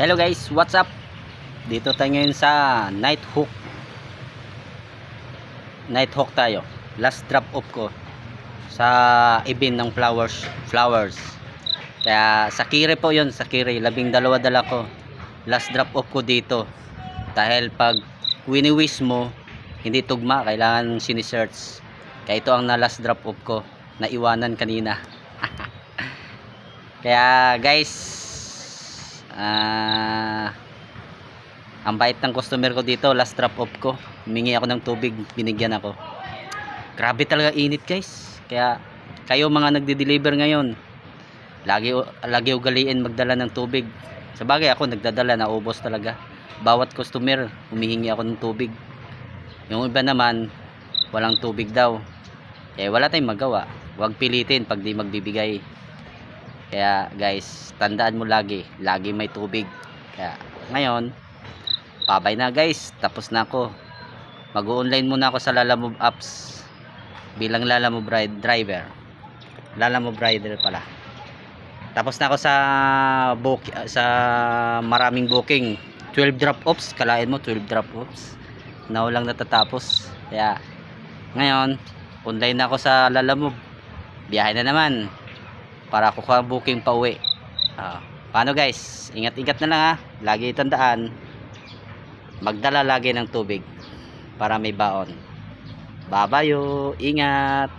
Hello guys, what's up? Dito tayo ngayon sa Night Hook. Night Hook tayo. Last drop off ko sa event ng flowers. Flowers. Kaya sa Kire po yon sa Kire. Labing dalawa dala ko. Last drop off ko dito. Dahil pag wini-wish mo, hindi tugma, kailangan sinisearch. Kaya ito ang na last drop off ko. Naiwanan kanina. Kaya guys, ah ang bait ng customer ko dito, last drop off ko. Humingi ako ng tubig, binigyan ako. Grabe talaga init guys. Kaya kayo mga nagde-deliver ngayon, lagi lagi ugaliin magdala ng tubig. Sa bagay ako nagdadala, naubos talaga. Bawat customer, humihingi ako ng tubig. Yung iba naman, walang tubig daw. Eh wala tayong magawa. Huwag pilitin pag di magbibigay. Kaya guys, tandaan mo lagi, lagi may tubig. Kaya ngayon, pabay na guys, tapos na ako. Mag-online muna ako sa Lalamove apps bilang Lalamove driver. Lalamove rider pala. Tapos na ako sa book sa maraming booking. 12 drop offs, kalain mo 12 drop offs. Na walang natatapos. Kaya ngayon, online na ako sa Lalamove. Biyahe na naman para kukuha booking pa uwi. Ah, paano guys? Ingat-ingat na lang ha. Lagi tandaan magdala lagi ng tubig para may baon. Babayo, ingat.